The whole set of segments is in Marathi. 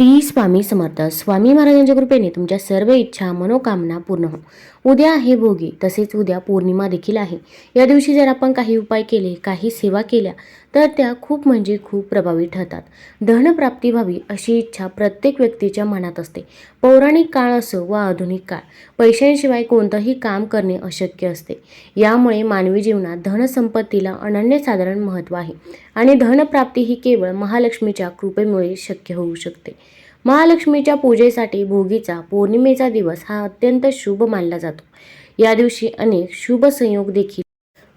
श्री स्वामी समर्थ. स्वामी महाराजांच्या कृपेने तुमच्या सर्व इच्छा मनोकामना पूर्ण हो. उद्या आहे भोगी तसेच उद्या पौर्णिमा देखील आहे. या दिवशी जर आपण काही उपाय केले काही सेवा केल्या तर त्या खूप म्हणजे खूप प्रभावी ठरतात. धनप्राप्ती व्हावी अशी इच्छा प्रत्येक व्यक्तीच्या मनात असते. पौराणिक काळ असो व आधुनिक काळ पैशांशिवाय कोणतंही काम करणे अशक्य असते. यामुळे मानवी जीवनात धनसंपत्तीला अनन्यसाधारण महत्त्व आहे आणि धनप्राप्ती ही केवळ महालक्ष्मीच्या कृपेमुळे शक्य होऊ शकते. महालक्ष्मीच्या पूजेसाठी भोगीचा पौर्णिमेचा दिवस हा अत्यंत शुभ मानला जातो. या दिवशी अनेक शुभ संयोग देखील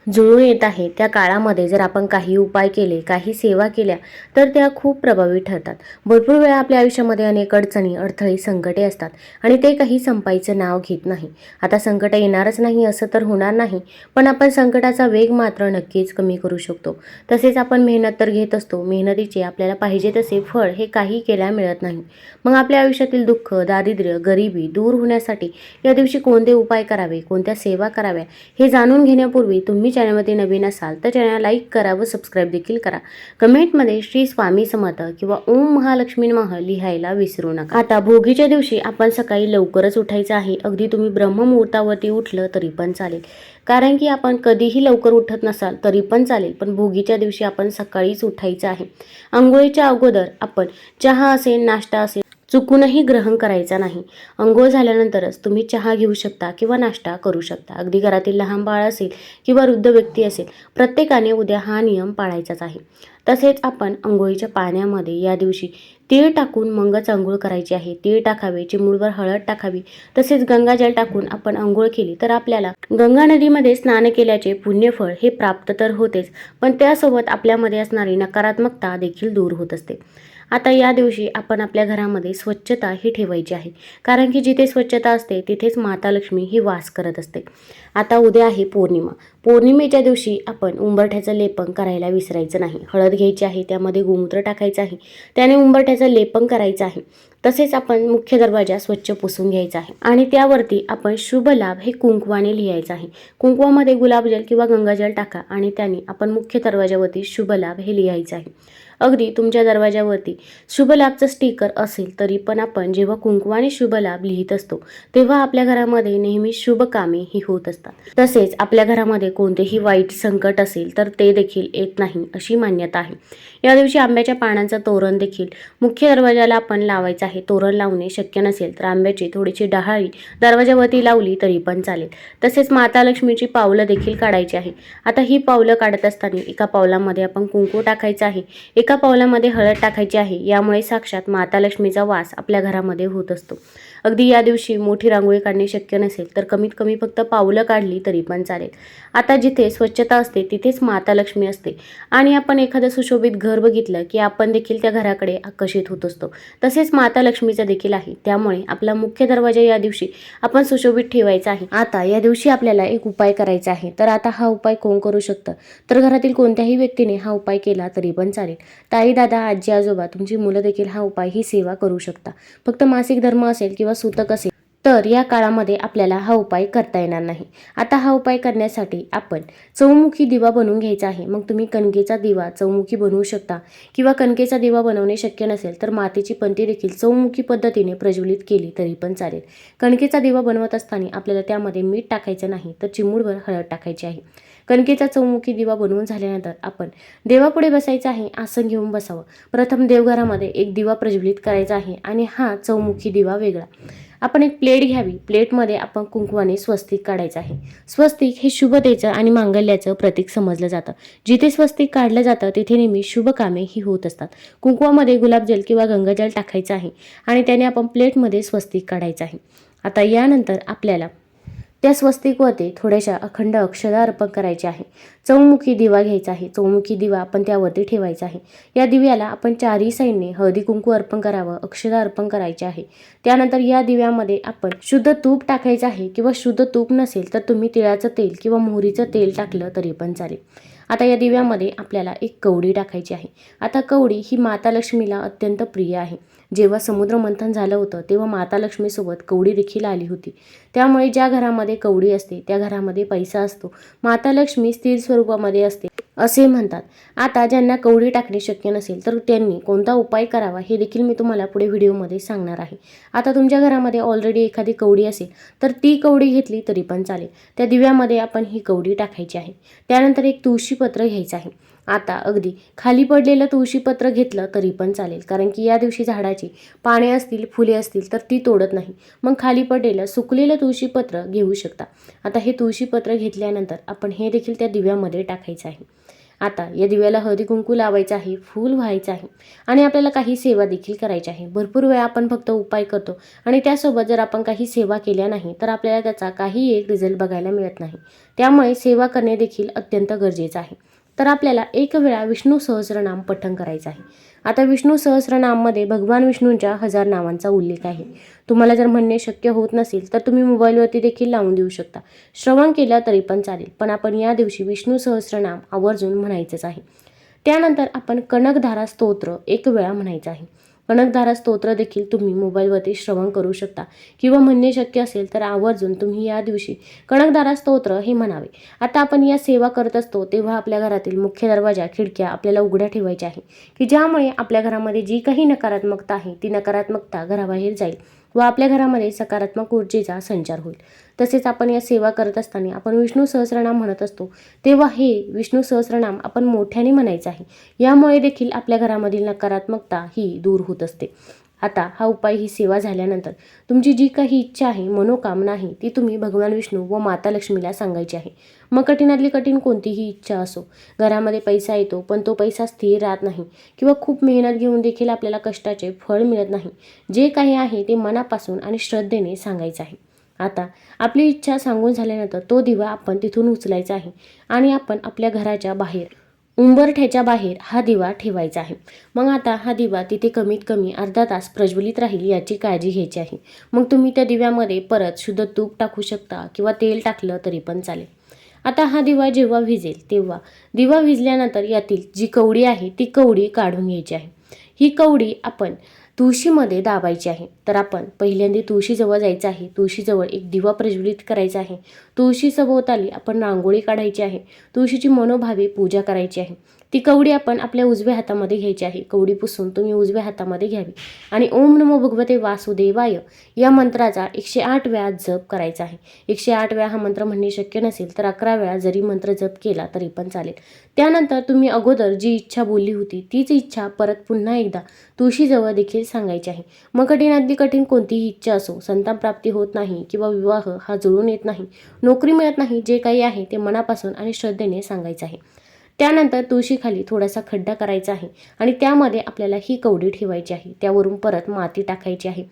जुळून येत आहे. त्या काळामध्ये जर आपण काही उपाय केले काही सेवा केल्या तर त्या खूप प्रभावी ठरतात. भरपूर वेळा आपल्या आयुष्यामध्ये अनेक अडचणी अडथळे संकटे असतात आणि ते काही संपाईचं नाव घेत नाही. आता संकट येणारच नाही असं तर होणार नाही पण आपण संकटाचा वेग मात्र नक्कीच कमी करू शकतो. तसेच आपण मेहनत तर घेत असतो. मेहनतीचे आपल्याला पाहिजे तसे फळ हे काही केल्या मिळत नाही. मग आपल्या आयुष्यातील दुःख दारिद्र्य गरिबी दूर होण्यासाठी या दिवशी कोणते उपाय करावे कोणत्या सेवा कराव्या हे जाणून घेण्यापूर्वी तुम्ही चॅनलमध्ये नवीन असाल तर चॅनल लाईक करा व सबस्क्राईब देखील करा. कमेंटमध्ये श्री स्वामी समर्थ किंवा ओम महालक्ष्मी मह लिहायला विसरू नका. आता भोगीच्या दिवशी आपण सकाळी लवकरच उठायचं आहे. अगदी तुम्ही ब्रह्ममुहूर्तावरती उठलं तरी पण चालेल. कारण की आपण कधीही लवकर उठत नसाल तरी पण चालेल. पण भोगीच्या दिवशी आपण सकाळीच उठायचं आहे. आंघोळीच्या अगोदर आपण चहा असेल नाश्ता असेल चुकूनही ग्रहण करायचा नाही. अंघोळ झाल्यानंतरच तुम्ही चहा घेऊ शकता किंवा नाश्ता करू शकता. अगदी घरातील लहान बाळ असेल किंवा वृद्ध व्यक्ती असेल प्रत्येकाने उद्या हा नियम पाळायचाच आहे. तसेच आपण अंघोळीच्या पाण्यामध्ये या दिवशी तीळ टाकून मगच अंघोळ करायची आहे. तीळ टाकावे चिमूडवर हळद टाकावी. तसेच गंगाजल टाकून आपण अंघोळ केली तर आपल्याला गंगा नदीमध्ये स्नान केल्याचे पुण्यफळ हे प्राप्त तर होतेच पण त्यासोबत आपल्यामध्ये असणारी नकारात्मकता देखील दूर होत असते. आता या दिवशी आपण आपल्या घरामध्ये स्वच्छता ही ठेवायची आहे. कारण की जिथे स्वच्छता असते तिथेच माता लक्ष्मी ही वास करत असते. आता उद्या आहे पौर्णिमा. पौर्णिमेच्या दिवशी आपण उंबरठ्याचं लेपन करायला विसरायचं नाही. हळद घ्यायची आहे त्यामध्ये गोमूत्र टाकायचं आहे त्याने उंबरठ्याचं लेपन करायचं आहे. तसेच आपण मुख्य दरवाजा स्वच्छ पुसून घ्यायचा आहे आणि त्यावरती आपण शुभ लाभ हे कुंकवाने लिहायचं आहे. कुंकवामध्ये गुलाबजल किंवा गंगाजल टाका आणि त्याने आपण मुख्य दरवाजावरती शुभ लाभ हे लिहायचं आहे. अगदी तुमच्या दरवाजावरती शुभ लाभचं स्टिकर असेल तरी पण आपण जेव्हा कुंकवाने शुभ लाभ लिहित असतो तेव्हा आपल्या घरामध्ये नेहमी शुभ कामे ही होत असतात. तसेच आपल्या घरामध्ये कोणतेही वाईट संकट असेल तर ते देखील येत नाही अशी मान्यता आहे. या दिवशी आंब्याच्या पानांचं तोरण देखील मुख्य दरवाजाला आपण लावायचं आहे. तोरण लावणे शक्य नसेल तर आंब्याची थोडीशी डहाळी दरवाजावरती लावली तरी पण चालेल. तसेच माता लक्ष्मीची पावलं देखील काढायची आहे. आता ही पावलं काढत असताना एका पावलामध्ये आपण कुंकू टाकायचं आहे. एका पावलामध्ये हळद टाकायची आहे. यामुळे साक्षात माता लक्ष्मीचा वास आपल्या घरामध्ये होत असतो. अगदी या दिवशी मोठी रांगोळी काढणे शक्य नसेल तर कमीत कमी फक्त पावलं काढली तरी पण चालेल. आता जिथे स्वच्छता असते तिथेच माता लक्ष्मी असते. आणि आपण एखादं सुशोभित घर बघितलं की आपण देखील त्या घराकडे आकर्षित होत असतो. तसेच माता लक्ष्मीचं देखील आहे. त्यामुळे आपला मुख्य दरवाजा या दिवशी आपण सुशोभित ठेवायचा आहे. आता या दिवशी आपल्याला एक उपाय करायचा आहे. तर आता हा उपाय कोण करू शकतं? तर घरातील कोणत्याही व्यक्तीने हा उपाय केला तरी पण चालेल. ताई दादा आजी आजोबा तुमची मुलं देखील हा उपाय ही सेवा करू शकता. फक्त मासिक धर्म असेल किंवा सूतक असेल तर या काळामध्ये आपल्याला हा उपाय करता येणार नाही. आता हा उपाय करण्यासाठी आपण चौमुखी दिवा बनवून घ्यायचा आहे. मग तुम्ही कणकेचा दिवा चौमुखी बनवू शकता किंवा कणकेचा दिवा बनवणे शक्य नसेल तर मातीची पंती देखील चौमुखी पद्धतीने प्रज्वलित केली तरी पण चालेल. कणकेचा दिवा बनवत असताना आपल्याला त्यामध्ये मीठ टाकायचं नाही तर चिमूडभर हळद टाकायची आहे. कणकेचा चौमुखी दिवा बनवून झाल्यानंतर आपण देवापुढे बसायचं आहे आसन घेऊन बसावं. प्रथम देवघरामध्ये एक दिवा प्रज्वलित करायचा आहे आणि हा चौमुखी दिवा वेगळा. आपण एक प्लेट घ्यावी. प्लेटमध्ये आपण कुंकवाने स्वस्तिक काढायचं आहे. स्वस्तिक हे शुभतेचं आणि मांगल्याचं प्रतीक समजलं जातं. जिथे स्वस्तिक काढलं जातं तिथे नेहमी शुभ कामे ही होत असतात. कुंकवामध्ये गुलाबजल किंवा गंगाजल टाकायचं आहे आणि त्याने आपण प्लेटमध्ये स्वस्तिक काढायचं आहे. आता यानंतर आपल्याला त्या स्वस्तिकवरती थोड्याशा अखंड अक्षदा अर्पण करायचे आहे. चौमुखी दिवा घ्यायचा आहे. चौमुखी दिवा आपण त्यावरती ठेवायचा आहे. या दिव्याला आपण चारही साईडने हळदी कुंकू अर्पण करावं अक्षदा अर्पण करायचे आहे. त्यानंतर या दिव्यामध्ये आपण शुद्ध तूप टाकायचं आहे किंवा शुद्ध तूप नसेल तर तुम्ही तिळाचं तेल किंवा मोहरीचं तेल टाकलं तरी पण चालेल. आता या दिव्यामध्ये आपल्याला एक कवडी टाकायची आहे. आता कवडी ही माता लक्ष्मीला अत्यंत प्रिय आहे. जेव्हा समुद्र मंथन झालं होतं तेव्हा माता लक्ष्मीसोबत कवडी देखील आली होती. त्यामुळे ज्या घरामध्ये कवडी असते त्या घरामध्ये पैसा असतो. माता लक्ष्मी स्थिर स्वरूपामध्ये असते. असे म्हणतात. आता ज्यांना कवडी टाकणे शक्य नसेल तर त्यांनी कोणता उपाय करावा हे देखील मी तुम्हाला पुढे व्हिडिओमध्ये सांगणार आहे. आता तुमच्या घरामध्ये ऑलरेडी एखादी कवडी असेल तर ती कवडी घेतली तरी पण चालेल. त्या दिव्यामध्ये आपण ही कवडी टाकायची आहे. त्यानंतर एक तुळशीपत्र घ्यायचं आहे. आता अगदी खाली पडलेलं तुळशीपत्र घेतलं तरी पण चालेल कारण की या दिवशी झाडाची पाने असतील फुले असतील तर ती तोडत नाही. मग खाली पडलेलं सुकलेलं तुळशीपत्र घेऊ शकता. आता हे तुळशीपत्र घेतल्यानंतर आपण हे देखील त्या दिव्यामध्ये टाकायचं आहे. आता या दिव्याला हळदी कुंकू लावायचं आहे फूल व्हायचं आहे आणि आपल्याला काही सेवा देखील करायची आहे. भरपूर वेळा आपण फक्त उपाय करतो आणि त्यासोबत जर आपण काही सेवा केल्या नाही तर आपल्याला त्याचा काही एक रिझल्ट बघायला मिळत नाही. त्यामुळे सेवा करणे देखील अत्यंत गरजेचं आहे. तर आपल्याला एक वेळा विष्णू सहस्रनाम पठण करायचं आहे. आता विष्णू सहस्रनाममध्ये भगवान विष्णूंच्या हजार नावांचा उल्लेख आहे. तुम्हाला जर म्हणणे शक्य होत नसेल तर तुम्ही मोबाईलवरती देखील लावून देऊ शकता. श्रवण केलं तरी पण चालेल पण आपण या दिवशी विष्णू सहस्रनाम आवर्जून म्हणायचंच आहे. त्यानंतर आपण कनकधारा स्तोत्र एक वेळा म्हणायचं आहे. कणकधारा स्तोत्र देखील तुम्ही मोबाईलवरती श्रवण करू शकता. किंवा म्हणणे शक्य असेल तर आवर्जून तुम्ही या दिवशी कणकधारा स्तोत्र हे म्हणावे. आता आपण या सेवा करत असतो तेव्हा आपल्या घरातील मुख्य दरवाजा खिडक्या आपल्याला उघड्या ठेवायच्या आहे. की ज्यामुळे आपल्या घरामध्ये जी काही नकारात्मकता आहे ती नकारात्मकता घराबाहेर जाईल. व आपल्या घरामध्ये सकारात्मक ऊर्जेचा संचार होईल. तसेच आपण या सेवा करत असताना आपण विष्णू सहस्रनाम म्हणत असतो. तेव्हा हे विष्णू सहस्रनाम आपण मोठ्याने म्हणायचं आहे. यामुळे देखील आपल्या घरामधील नकारात्मकता ही दूर होत असते. आता हा उपाय ही सेवा झाल्यानंतर. तुमची जी काही इच्छा आहे मनोकामना आहे ती तुम्ही भगवान विष्णू व माता लक्ष्मीला सांगायची आहे. मग कठीणातली कठीण कोणतीही इच्छा असो घरामध्ये पैसा येतो पण तो पैसा स्थिर राहत नाही किंवा खूप मेहनत घेऊन देखील आपल्याला कष्टाचे फळ मिळत नाही. जे काही आहे ते मनापासून आणि श्रद्धेने सांगायचं आहे. आता आपली इच्छा सांगून झाल्यानंतर तो दिवा आपण तिथून उचलायचा आहे आणि आपण आपल्या घराच्या बाहेर उंबरठ्याच्या बाहेर हा दिवा ठेवायचा आहे. मग आता हा दिवा तिथे कमीत कमी अर्धा तास प्रज्वलित राहील याची काळजी घ्यायची आहे. मग तुम्ही त्या दिव्यामध्ये परत शुद्ध तूप टाकू शकता किंवा तेल टाकलं तरी पण चालेल. आता हा दिवा जेव्हा विजेल तेव्हा दिवा विजल्यानंतर यातील जी कवडी आहे ती कवडी काढून घ्यायची आहे. ही कवडी आपण तुळशीमध्ये दाबायची आहे. तर आपण पहिल्यांदा तुळशीजवळ जायचं आहे. तुळशीजवळ एक दिवा प्रज्वलित करायचा आहे. तुळशी सभोवताली आपण रांगोळी काढायची आहे. तुळशीची मनोभावे पूजा करायची आहे. ती कवडी आपण आपल्या उजव्या हातामध्ये घ्यायची आहे. कवडी पुसून तुम्ही उजव्या हातामध्ये घ्यावी. आणि ओम नमो भगवते वासुदेवाय या मंत्राचा एकशे आठ वेळा जप करायचा आहे. एकशे आठ वेळा हा मंत्र म्हणणे शक्य नसेल तर अकरा वेळा जरी मंत्र जप केला तरी पण चालेल. त्यानंतर तुम्ही अगोदर जी इच्छा बोलली होती तीच इच्छा परत पुन्हा एकदा तुळशीजवळ देखील सांगायची आहे. मग कठीणातली कठीण कोणतीही इच्छा असो संतान प्राप्ती होत नाही किंवा विवाह हा जुळून येत नाही नोकरी मिळत नाही जे काही आहे ते मनापासून आणि श्रद्धेने सांगायचं आहे. त्यानंतर तुळशीखाली थोडासा खड्डा करायचा आहे आणि त्यामध्ये आपल्याला ही कवडी ठेवायची आहे. त्यावरून परत माती टाकायची आहे.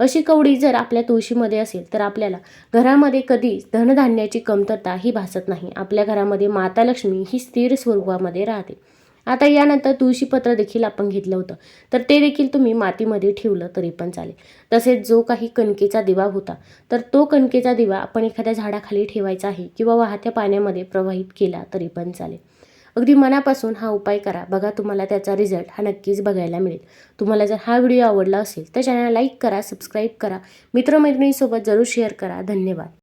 अशी कवडी जर आपल्या तुळशीमध्ये असेल तर आपल्याला घरामध्ये कधी धनधान्याची कमतरता ही भासत नाही. आपल्या घरामध्ये माता लक्ष्मी ही स्थिर स्वरूपामध्ये राहते. आता यानंतर तुळशीपत्र देखील आपण घेतलं होतं. तर ते देखील तुम्ही मातीमध्ये ठेवलं तरी पण चालेल. तसेच जो काही कणकेचा दिवा होता तर तो कणकेचा दिवा आपण एखाद्या झाडाखाली ठेवायचा आहे किंवा वाहत्या पाण्यामध्ये प्रवाहित केला तरी पण चालेल. अगदी मनापासून हा उपाय करा. बघा तुम्हाला त्याचा रिझल्ट हा नक्कीच बघायला मिळेल. तुम्हाला जर हा व्हिडिओ आवडला असेल तर चॅनल लाईक करा सबस्क्राईब करा. मित्रमैत्रिणीसोबत जरूर शेअर करा. धन्यवाद.